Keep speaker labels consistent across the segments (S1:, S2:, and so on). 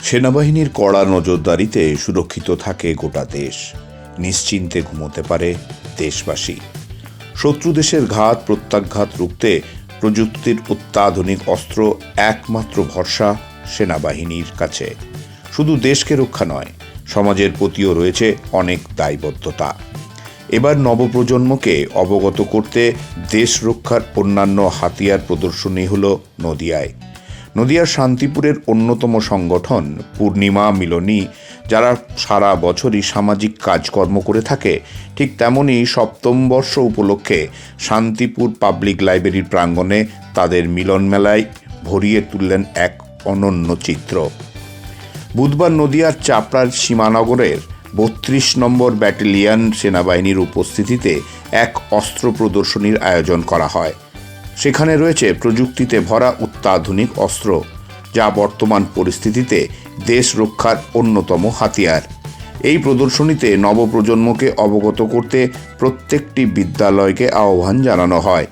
S1: সেনাবাহিনীর কড়া নজরদারিতে সুরক্ষিত থাকে গোটা দেশ। নিশ্চিন্তে ঘুমোতে পারে দেশবাসী। শত্রু দেশের ঘাত, প্রত্যাঘাত রুখতে প্রযুক্তির অত্যাধুনিক অস্ত্র একমাত্র ভরসা সেনাবাহিনীর কাছে। শুধু দেশকে রক্ষা নয় সমাজের প্রতিও রয়েছে অনেক দায়বদ্ধতা। এবার নবপ্রজন্মকে অবগত করতে দেশ রক্ষার অন্যান্য হাতিয়ার প্রদর্শনী হল নদিয়ায়। নদিয়ার শান্তিপুরের অন্যতম সংগঠন পূর্ণিমা মিলনী, যারা সারা বছরই সামাজিক কাজকর্ম করে থাকে, ঠিক তেমনই সপ্তম বর্ষ উপলক্ষে শান্তিপুর পাবলিক লাইব্রেরির প্রাঙ্গণে তাদের মিলন মেলায় ভরিয়ে তুললেন এক অনন্য চিত্র। বুধবার নদিয়ার চাপড়ার সীমানগরের বত্রিশ নম্বর ব্যাটালিয়ন সেনাবাহিনীর উপস্থিতিতে এক অস্ত্র প্রদর্শনীর আয়োজন করা হয়। সেখানে রয়েছে প্রযুক্তিতে ভরা অত্যাধুনিক অস্ত্র, যা বর্তমান পরিস্থিতিতে দেশ রক্ষার অন্যতম হাতিয়ার। এই প্রদর্শনীতে নবপ্রজন্মকে অবগত করতে প্রত্যেকটি বিদ্যালয়কে আহ্বান জানানো হয়।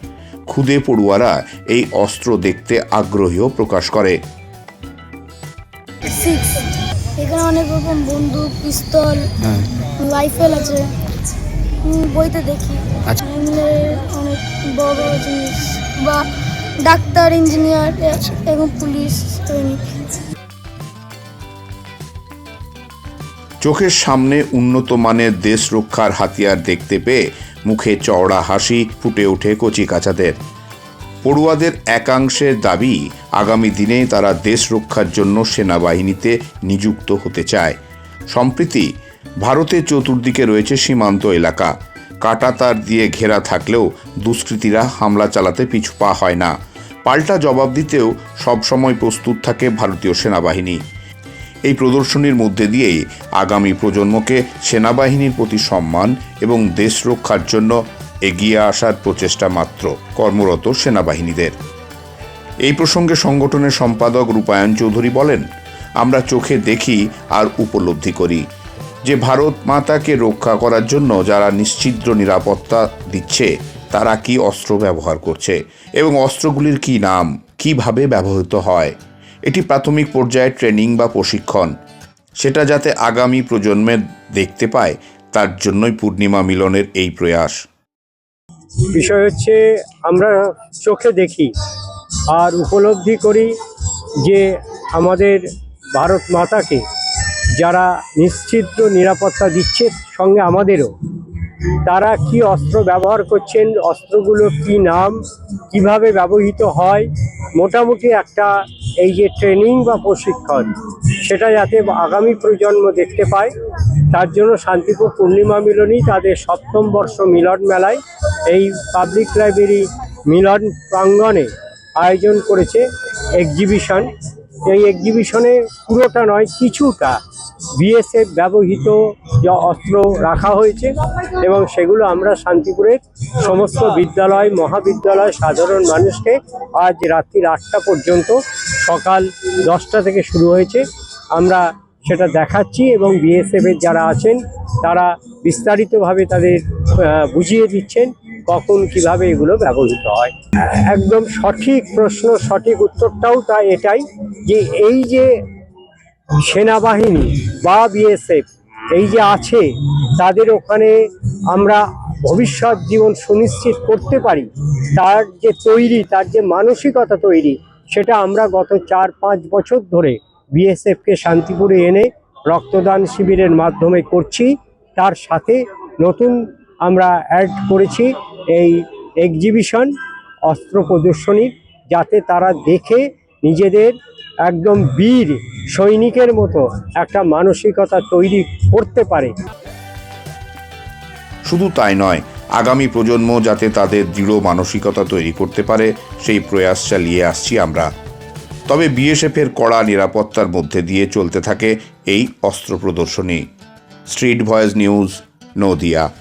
S1: খুদে পড়ুয়ারা এই অস্ত্র দেখতে আগ্রহীও প্রকাশ করে।
S2: এখানে অনেক রকম বন্দুক পিস্তল রাইফেল আছে। বইতে দেখি।
S3: আচ্ছা।
S2: অনেক বড় বড় জিনিস। বা ডাক্তার ইঞ্জিনিয়ার
S3: আচ্ছা।
S2: এবং পুলিশ সৈনিক
S1: চোখের সামনে উন্নত মানের দেশ রক্ষার হাতিয়ার দেখতে পেয়ে মুখে চওড়া হাসি ফুটে ওঠে কচিকাচাদের পড়ুয়াদের একাংশের দাবি, আগামী দিনে তারা দেশ রক্ষার জন্য সেনাবাহিনীতে নিযুক্ত হতে চায়। সম্প্রতি ভারতের চতুর্দিকে রয়েছে সীমান্ত এলাকা। কাটাতার দিয়ে ঘেরা থাকলেও দুষ্কৃতীরা হামলা চালাতে পিছু পা হয় না। পাল্টা জবাব দিতেও সবসময় প্রস্তুত থাকে ভারতীয় সেনাবাহিনী। এই প্রদর্শনীর মধ্যে দিয়েই আগামী প্রজন্মকে সেনাবাহিনীর প্রতি সম্মান এবং দেশ রক্ষার জন্য এগিয়ে আসার প্রচেষ্টা মাত্র কর্মরত সেনাবাহিনীদের। এই প্রসঙ্গে সংগঠনের সম্পাদক রূপায়ণ চৌধুরী বলেন, আমরা চোখে দেখি আর উপলব্ধি করি যে ভারত মাতাকে রক্ষা করার জন্য যারা নিশ্চিদ্র নিরাপত্তা দিচ্ছে, তারা কি অস্ত্র ব্যবহার করছে এবং অস্ত্রগুলির কি নাম, কীভাবে ব্যবহৃত হয়? এটি প্রাথমিক পর্যায়ে ট্রেনিং বা প্রশিক্ষণ। সেটা যাতে আগামী প্রজন্মের দেখতে পায়, তার জন্যই পূর্ণিমা মিলনের এই প্রয়াস।
S4: বিষয় হচ্ছে আমরা চোখে দেখি আর উপলব্ধি করি যে আমাদের ভারত মাতাকে যারা নিশ্চিদ্র নিরাপত্তা দিচ্ছে সঙ্গে আমাদেরও, তারা কি অস্ত্র ব্যবহার করছেন, অস্ত্রগুলো কি নাম, কীভাবে ব্যবহৃত হয়, মোটামুটি একটা এই যে ট্রেনিং বা প্রশিক্ষণ, সেটা যাতে আগামী প্রজন্ম দেখতে পায়, তার জন্য শান্তিপুর পূর্ণিমা মিলনী তাদের সপ্তম বর্ষ মিলন মেলায় এই পাবলিক লাইব্রেরি মিলন প্রাঙ্গণে আয়োজন করেছে এক্সিবিশন এই এক্সিবিশনে পুরোটা নয়, কিছুটা বিএসএফ ব্যবহৃত যে অস্ত্র রাখা হয়েছে এবং সেগুলো আমরা শান্তিপুরের সমস্ত বিদ্যালয়, মহাবিদ্যালয়, সাধারণ মানুষকে আজ রাত্রির আটটা পর্যন্ত সকাল দশটা থেকে শুরু হয়েছে। আমরা সেটা দেখাচ্ছি এবং বিএসএফের যারা আছেন, তারা বিস্তারিতভাবে তাদের বুঝিয়ে দিচ্ছেন। কখন কীভাবে এগুলো ব্যবহৃত হয়? একদম সঠিক প্রশ্ন, সঠিক উত্তরটাও তা এটাই যে এই যে সেনাবাহিনী বা বিএসএফ এই যে আছে, তাদের ওখানে আমরা ভবিষ্যৎ জীবন সুনিশ্চিত করতে পারি। তার যে তৈরি, তার যে মানসিকতা তৈরি, সেটা আমরা গত চার পাঁচ বছর ধরে বিএসএফকে শান্তিপুরে এনে রক্তদান শিবিরের মাধ্যমে করছি। তার সাথে নতুন আমরা অ্যাড করেছি। এই এক্সিবিশন অস্ত্র প্রদর্শনী, যাতে তারা দেখে নিজেদের একদম বীর সৈনিকের মতো একটা মানসিকতা তৈরি করতে পারে।
S1: শুধু তাই নয়, আগামী প্রজন্ম যাতে তাদের দৃঢ় মানসিকতা তৈরি করতে পারে, সেই প্রয়াস চালিয়ে আসছি আমরা। তবে বিএসএফের কড়া নিরাপত্তার মধ্যে দিয়ে চলতে থাকে এই অস্ত্র প্রদর্শনী। Street voice news, Nadia.